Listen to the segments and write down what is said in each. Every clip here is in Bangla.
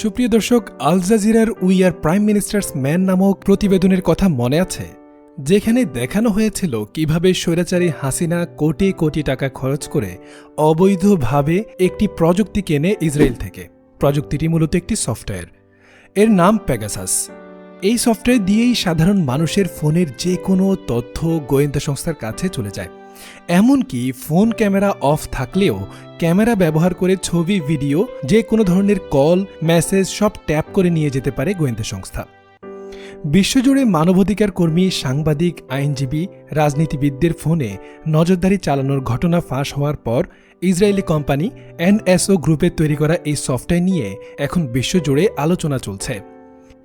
সুপ্রিয় দর্শক, আল জাজিরার we are prime minister's man নামক প্রতিবেদনের কথা মনে আছে, যেখানে দেখানো হয়েছিল কীভাবে স্বৈরাচারী হাসিনা কোটি কোটি টাকা খরচ করে অবৈধভাবে একটি প্রযুক্তি কেনে ইসরায়েল থেকে। প্রযুক্তিটি মূলত একটি সফটওয়্যার। এর নাম প্যাগাসাস এই সফটওয়্যার দিয়েই সাধারণ মানুষের ফোনের যে কোনো তথ্য গোয়েন্দা সংস্থার কাছে চলে যায়। এমনকি ফোন ক্যামেরা অফ থাকলেও ক্যামেরা ব্যবহার করে ছবি, ভিডিও, যে কোনো ধরনের কল, মেসেজ, সব ট্যাপ করে নিয়ে যেতে পারে গোয়েন্দা সংস্থা। বিশ্বজুড়ে মানবাধিকার কর্মী, সাংবাদিক, আইনজীবী, রাজনীতিবিদদের ফোনে নজরদারি চালানোর ঘটনা ফাঁস হওয়ার পর ইসরায়েলি কোম্পানি এনএসও গ্রুপের তৈরি করা এই সফটওয়্যার নিয়ে এখন বিশ্বজুড়ে আলোচনা চলছে।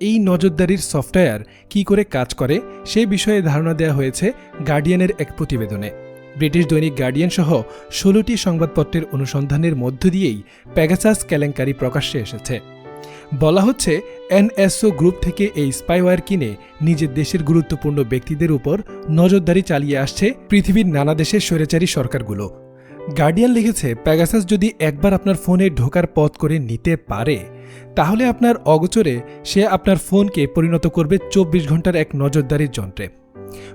এই নজরদারির সফটওয়্যার কি করে কাজ করে সে বিষয়ে ধারণা দেওয়া হয়েছে গার্ডিয়ানের এক প্রতিবেদনে। ব্রিটিশ দৈনিক গার্ডিয়ান সহ ষোলোটি সংবাদপত্রের অনুসন্ধানের মধ্য দিয়েই প্যাগাসাস কেলেঙ্কারি প্রকাশ্যে এসেছে। বলা হচ্ছে, এনএসও গ্রুপ থেকে এই স্পাইওয়্যার কিনে নিজের দেশের গুরুত্বপূর্ণ ব্যক্তিদের উপর নজরদারি চালিয়ে আসছে পৃথিবীর নানা দেশের স্বৈরাচারী সরকারগুলো। গার্ডিয়ান লিখেছে, প্যাগাসাস যদি একবার আপনার ফোনে ঢোকার পথ করে নিতে পারে, তাহলে আপনার অগোচরে সে আপনার ফোনকে পরিণত করবে চব্বিশ ঘণ্টার এক নজরদারির যন্ত্রে।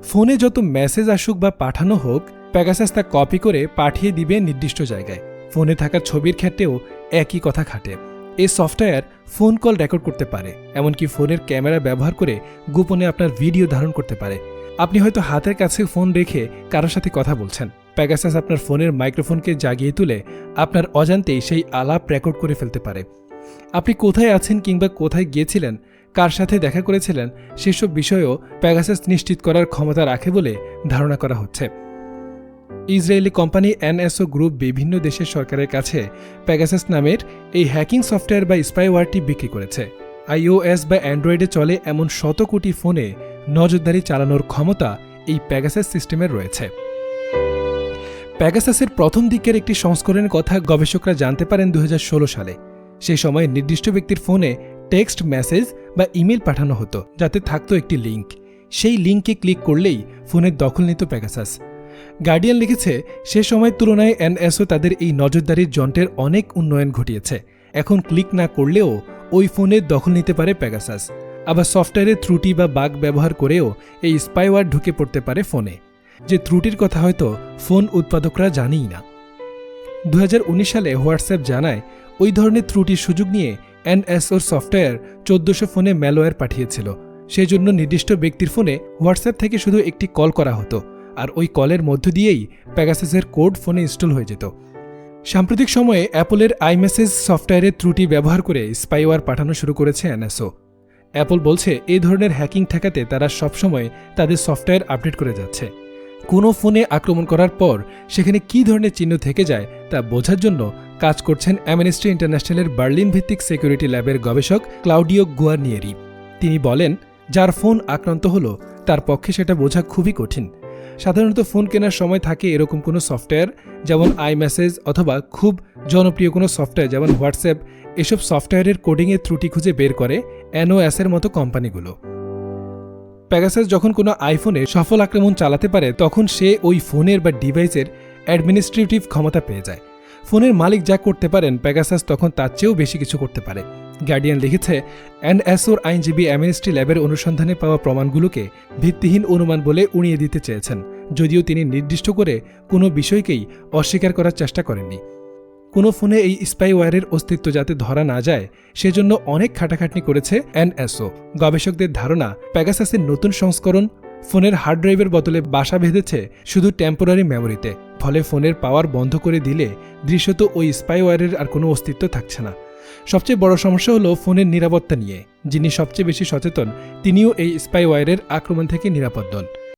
ফোনে যত মেসেজ আসুক বা পাঠানো হোক প্যাগাসাস তা কপি করে পাঠিয়ে দিবে নির্দিষ্ট জায়গায়। ফোনে থাকা ছবির ক্ষেত্রেও একই কথা খাটে। এই সফটওয়্যার ফোন কল রেকর্ড করতে পারে, এমনকি ফোনের ক্যামেরা ব্যবহার করে গোপনে আপনার ভিডিও ধারণ করতে পারে। আপনি হয়তো হাতের কাছে ফোন রেখে কারোর সাথে কথা বলছেন। প্যাগাসাস আপনার ফোনের মাইক্রোফোনকে জাগিয়ে তুলে আপনার অজান্তেই সেই আলাপ রেকর্ড করে ফেলতে পারে। আপনি কোথায় আছেন কিংবা কোথায় গিয়েছিলেন কার সাথে দেখা করেছিলেন সেসব বিষয়েও প্যাগাসাস নিশ্চিত করার ক্ষমতা রাখে বলে ধারণা করা হচ্ছে। ইসরায়েলি কোম্পানি এনএসও গ্রুপ বিভিন্ন দেশের সরকারের কাছে প্যাগাসাস নামের এই হ্যাকিং সফটওয়্যার বা স্পাইওয়ারটি বিক্রি করেছে। আইওএস বা অ্যান্ড্রয়েডে চলে এমন শত কোটি ফোনে নজরদারি চালানোর ক্ষমতা এই প্যাগাসাস সিস্টেমের রয়েছে। প্যাগাসাসের প্রথম দিকের একটি সংস্করণের কথা গবেষকরা জানতে পারেন দু হাজার ষোলো সালে। সেই সময় নির্দিষ্ট ব্যক্তির ফোনে টেক্সট মেসেজ বা ইমেল পাঠানো হতো, যাতে থাকতো একটি লিঙ্ক সেই লিঙ্কে ক্লিক করলেই ফোনের দখল নিত প্যাগাসাস গার্ডিয়ান লিখেছে, সে সময়ের তুলনায় এনএসও তাদের এই নজরদারির যন্ত্রের অনেক উন্নয়ন ঘটিয়েছে। এখন ক্লিক না করলেও ওই ফোনের দখল নিতে পারে প্যাগাসাস আবার সফটওয়্যারের ত্রুটি বা বাগ ব্যবহার করেও এই স্পাইওয়ার ঢুকে পড়তে পারে ফোনে। যে ত্রুটির কথা হয়তো ফোন উৎপাদকরা জানেই না। দু হাজার উনিশ সালে হোয়াটসঅ্যাপ জানায়, ওই ধরনের ত্রুটির সুযোগ নিয়ে এনএসওর সফটওয়্যার চোদ্দশো ফোনে ম্যালওয়্যার পাঠিয়েছিল। সেই জন্য নির্দিষ্ট ব্যক্তির ফোনে হোয়াটসঅ্যাপ থেকে শুধু একটি কল করা হতো, আর ওই কলের মধ্য দিয়েই প্যাগাসাসের কোড ফোনে ইনস্টল হয়ে যেত। সাম্প্রতিক সময়ে অ্যাপলের আইমেসেজ সফটওয়্যারের ত্রুটি ব্যবহার করে স্পাইওয়ার পাঠানো শুরু করেছে এনএসও। অ্যাপল বলছে, এই ধরনের হ্যাকিং ঠেকাতে তারা সবসময় তাদের সফটওয়্যার আপডেট করে যাচ্ছে। কোনো ফোনে আক্রমণ করার পর সেখানে কী ধরনের চিহ্ন থেকে যায় তা বোঝার জন্য কাজ করছেন অ্যামনেস্টি ইন্টারন্যাশনালের বার্লিন ভিত্তিক সিকিউরিটি ল্যাবের গবেষক ক্লাউডিও গুয়ারনিয়েরি তিনি বলেন, যার ফোন আক্রান্ত হলো, তার পক্ষে সেটা বোঝা খুবই কঠিন। সাধারণত ফোন কেনার সময় থাকে এরকম কোনো সফটওয়্যার, যেমন আই মেসেজ অথবা খুব জনপ্রিয় কোনো সফটওয়্যার, যেমন হোয়াটসঅ্যাপ এসব সফটওয়্যারের কোডিংয়ের ত্রুটি খুঁজে বের করে এনওএসের মতো কোম্পানিগুলো। প্যাগাসাস যখন কোনো আইফোনে সফল আক্রমণ চালাতে পারে, তখন সে ওই ফোনের বা ডিভাইসের অ্যাডমিনিস্ট্রেটিভ ক্ষমতা পেয়ে যায়। ফোনের মালিক যা করতে পারেন প্যাগাসাস তখন তার চেয়েও বেশি কিছু করতে পারে। গার্ডিয়ান লিখেছে এনএসওর আইনজীবী অ্যামিনিস্ট্রি ল্যাবের অনুসন্ধানে পাওয়া প্রমাণগুলোকে ভিত্তিহীন অনুমান বলে উড়িয়ে দিতে চেয়েছেন, যদিও তিনি নির্দিষ্ট করে কোনো বিষয়কেই অস্বীকার করার চেষ্টা করেননি। কোনো ফোনে এই স্পাইওয়্যারের অস্তিত্ব যাতে ধরা না যায়, সেজন্য অনেক খাটাখাটনি করেছে এনএসও গবেষকদের ধারণা প্যাগাসাসের নতুন সংস্করণ ফোনের হার্ড ড্রাইভের বদলে বাসা বেঁধেছে শুধু টেম্পোরারি মেমোরিতে ফলে ফোনের পাওয়ার বন্ধ করে দিলে দৃশ্যত ওই স্পাইওয়ারের আর কোনো অস্তিত্ব থাকছে না। সবচেয়ে বড় সমস্যা হলো ফোনের নিরাপত্তা নিয়ে। যিনি সবচেয়ে বেশি সচেতন, তিনিও এই স্পাইওয়ারের আক্রমণ থেকে নিরাপদ নন।